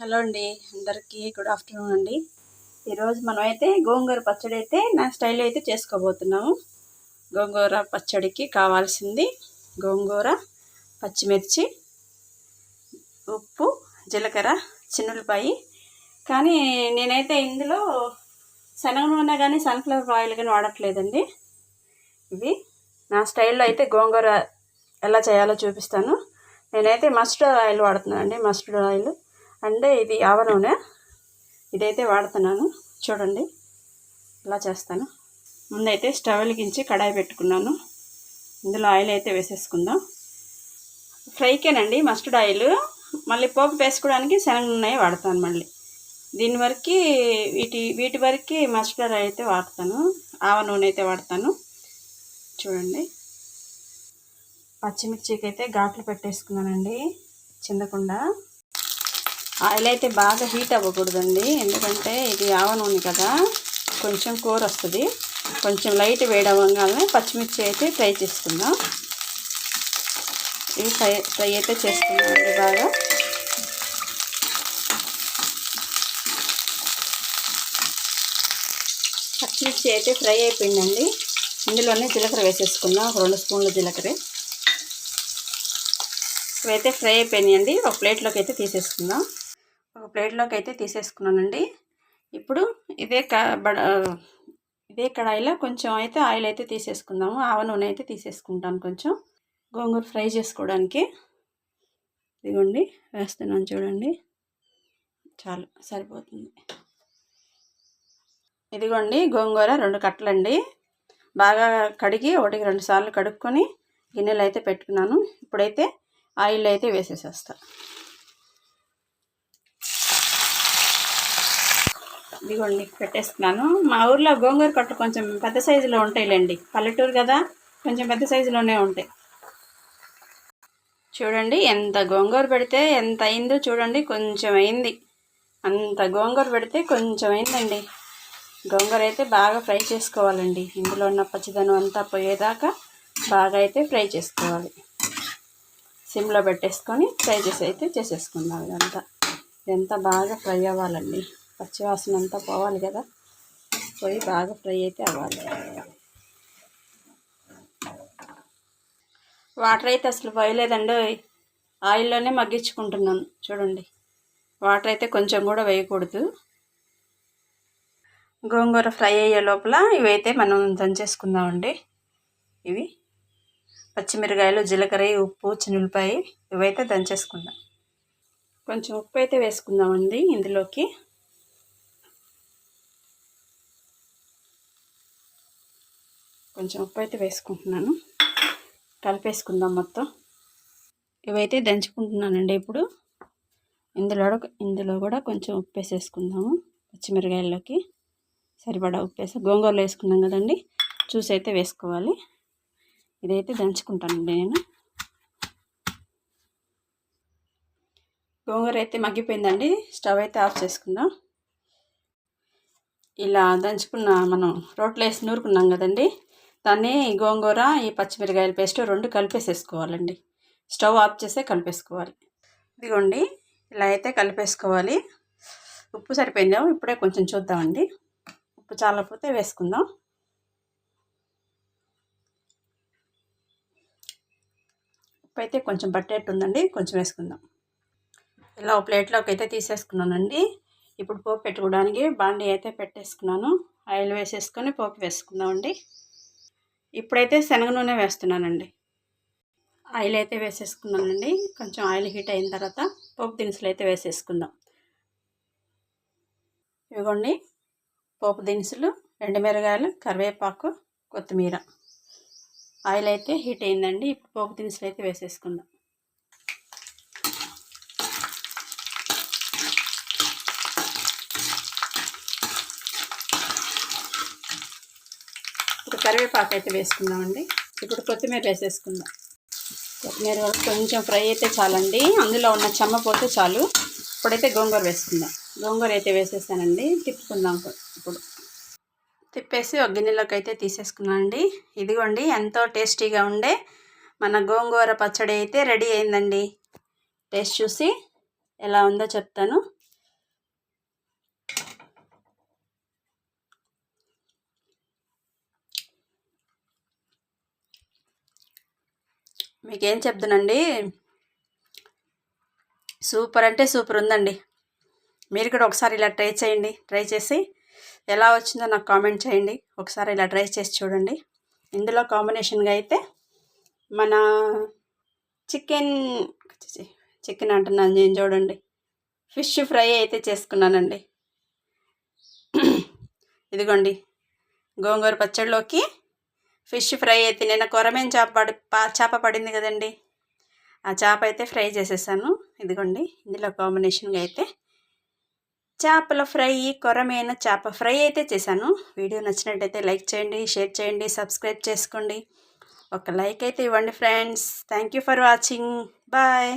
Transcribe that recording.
Hello అండి అందరికీ good afternoon అండి. ఈరోజు మనం అయితే గోంగూర పచ్చడి అయితే నా స్టైల్ అయితే చేసుకోబోతున్నాము. గోంగూర పచ్చడికి కావాల్సింది గోంగూర పచ్చిమిర్చి ఉప్పు జీలకర్ర చిన్నులపాయి. కానీ నేనైతే ఇందులో శనగ నూనె కానీ సన్ఫ్లవర్ ఆయిల్ కానీ వాడట్లేదండి. ఇవి నా స్టైల్లో అయితే గోంగూర ఎలా చేయాలో చూపిస్తాను. నేనైతే మస్టర్డ్ ఆయిల్ వాడుతున్నాను అండి మస్టర్డ్ ఆయిల్ అంటే ఇది ఆవ నూనె. ఇదైతే వాడుతున్నాను. చూడండి. ఇలా చేస్తాను. ముందైతే స్టవ్ వెలిగించి కడాయి పెట్టుకున్నాను. ఇందులో ఆయిల్ అయితే వేసేసుకుందాం. ఫ్రైకేనండి. Mustard oil. మళ్ళీ పోపు వేసుకోవడానికి శనగ నూనె వాడతాను మళ్ళీ. దీని వరకు వీటి వీటి వరకు మస్టర్డ్ ఆయిల్ అయితే వాడతాను. ఆవ నూనె అయితే వాడతాను. చూడండి. పచ్చిమిర్చికి అయితే ఘాట్లు పెట్టేసుకున్నానండి. చిందకుండా ఆయిల్ అయితే బాగా హీట్ అవ్వకూడదండి. ఎందుకంటే ఇది ఆవ నూనె కదా. కొంచెం కూర వస్తుంది. కొంచెం లైట్ వేడవగానే పచ్చిమిర్చి అయితే ఫ్రై చేసుకుందాం. ఇవి ఫ్రై ఫ్రై అయితే చేస్తున్నామండి బాగా. పచ్చిమిర్చి అయితే ఫ్రై అయిపోయిందండి. ఇందులోనే జీలకర్ర వేసేసుకుందాం. ఒక రెండు స్పూన్ల జీలకర్ర. ఇవైతే ఫ్రై అయిపోయినాయండి. ఒక ప్లేట్లోకి అయితే తీసేసుకుందాం. ఒక ప్లేట్లోకి అయితే తీసేసుకున్నానండి. ఇప్పుడు ఇదే బడ ఇదే కడాయిలో కొంచెం అయితే ఆయిల్ అయితే తీసేసుకుందాము. ఆవ నూనె అయితే తీసేసుకుంటాను కొంచెం. గోంగూర ఫ్రై చేసుకోవడానికి. ఇదిగోండి వేస్తున్నాను చూడండి. చాలు సరిపోతుంది. ఇదిగోండి గోంగూర రెండు కట్టలండి. బాగా కడిగి ఒకటికి రెండు సార్లు కడుక్కొని గిన్నెలు అయితే పెట్టుకున్నాను. ఇప్పుడైతే ఆయిల్ అయితే వేసేసేస్తాను ఇదిగోండి పెట్టేస్తున్నాను. మా ఊర్లో గోంగూర కట్ట కొంచెం పెద్ద సైజులో ఉంటాయిలేండి. పల్లెటూరు కదా కొంచెం పెద్ద సైజులోనే ఉంటాయి. చూడండి ఎంత గోంగూర పెడితే ఎంత అయిందో చూడండి కొంచెం అయింది. అంత గోంగూర పెడితే కొంచెం అయిందండి. గోంగూర అయితే బాగా ఫ్రై చేసుకోవాలండి. ఇందులో ఉన్న పచ్చిదనం అంతా పోయేదాకా బాగా అయితే ఫ్రై చేసుకోవాలి. సిమ్లో పెట్టేసుకొని ఫ్రై చేసి అయితే చేసేసుకుందాం ఇదంతా. ఇదంతా బాగా ఫ్రై అవ్వాలండి. పచ్చివాసన అంతా పోవాలి కదా. పోయి బాగా ఫ్రై అయితే అవ్వాలి. వాటర్ అయితే అసలు పోయలేదండి. ఆయిల్లోనే మగ్గించుకుంటున్నాను. చూడండి. వాటర్ అయితే కొంచెం కూడా వేయకూడదు. గోంగూర ఫ్రై అయ్యే లోపల ఇవైతే మనం దంచేసుకుందామండి. ఇవి పచ్చిమిరకాయలు జీలకర్ర ఉప్పు చిన్నులపాయ ఇవైతే దంచేసుకుందాం. కొంచెం ఉప్పు అయితే వేసుకుందామండి ఇందులోకి. కొంచెం ఉప్పు అయితే వేసుకుంటున్నాను. కలిపేసుకుందాం మొత్తం. ఇవైతే దంచుకుంటున్నానండి ఇప్పుడు. ఇందులో ఇందులో కూడా కొంచెం ఉప్పు వేసేసుకుందాము. పచ్చిమిరకాయల్లోకి సరిపడా ఉప్పు వేసి గోంగూరలో వేసుకున్నాం కదండి. చూసి అయితే వేసుకోవాలి. ఇదైతే దంచుకుంటానండి నేను. గోంగూర అయితే మగ్గిపోయిందండి. స్టవ్ అయితే ఆఫ్ చేసుకుందాం. ఇలా దంచుకున్న మనం రోట్లో వేసి నూరుకున్నాం కదండి. దాన్ని గోంగూర ఈ పచ్చిమిరకాయల పేస్ట్ రెండు కలిపేసేసుకోవాలండి. స్టవ్ ఆఫ్ చేసే కలిపేసుకోవాలి. ఇదిగోండి ఇలా అయితే కలిపేసుకోవాలి. ఉప్పు సరిపోయిందాం ఇప్పుడే కొంచెం చూద్దామండి. ఉప్పు చాలకపోతే వేసుకుందాం. ఉప్పు అయితే కొంచెం పట్టేట్టు ఉందండి కొంచెం వేసుకుందాం. ఇలా ఒక ప్లేట్లోకి అయితే తీసేసుకున్నానండి. ఇప్పుడు పోపు పెట్టుకోవడానికి బాండీ అయితే పెట్టేసుకున్నాను. ఆయిల్ వేసేసుకొని పోపు వేసుకుందామండి. ఇప్పుడైతే శనగ నూనె వేస్తున్నానండి. ఆయిల్ అయితే వేసేసుకున్నానండి. కొంచెం ఆయిల్ హీట్ అయిన తర్వాత పోపు దినుసులు అయితే వేసేసుకుందాం. ఇవ్వండి. పోపు దినుసులు మిరగాయలు కరివేపాకు కొత్తిమీర. ఆయిల్ అయితే హీట్ అయిందండి. ఇప్పుడు పోపు దినుసులు అయితే వేసేసుకుందాం. కరివేపాకు అయితే వేసుకుందామండి. ఇప్పుడు కొత్తిమీర వేసేసుకుందాం. కొత్తిమీర కొంచెం ఫ్రై అయితే చాలండి. అందులో ఉన్న చెమ్మ పోతే చాలు. ఇప్పుడైతే గోంగూర వేసుకుందాం. గోంగూర అయితే వేసేసానండి. తిప్పుకుందాం ఇప్పుడు. తిప్పేసి ఒక గిన్నెలోకి అయితే తీసేసుకున్నానండి. ఇదిగోండి ఎంతో టేస్టీగా ఉండే మన గోంగూర పచ్చడి అయితే రెడీ అయిందండి. టేస్ట్ చూసి ఎలా ఉందో చెప్తాను. మీకేం చెప్తానండి సూపర్ అంటే సూపర్ ఉందండి. మీరు కూడా ఒకసారి ఇలా ట్రై చేయండి. ట్రై చేసి ఎలా వచ్చిందో నాకు కామెంట్ చేయండి. ఒకసారి ఇలా ట్రై చేసి చూడండి. ఇందులో కాంబినేషన్గా అయితే మన చికెన్ చికెన్ అంటున్నాను నేను చూడండి. ఫిష్ ఫ్రై అయితే చేసుకున్నానండి. ఇదిగోండి. గోంగూర పచ్చడిలోకి ఫిష్ ఫ్రై అయితే నిన్న కొరమేన్ చేప పడి చేప పడింది కదండి. ఆ చేప అయితే ఫ్రై చేసేసాను. ఇదిగోండి ఇందులో కాంబినేషన్గా అయితే చేపల ఫ్రై కొరమేను చేప ఫ్రై అయితే చేశాను. వీడియో నచ్చినట్టయితే లైక్ చేయండి షేర్ చేయండి సబ్స్క్రైబ్ చేసుకోండి. ఒక లైక్ అయితే ఇవ్వండి friends. Thank you for watching bye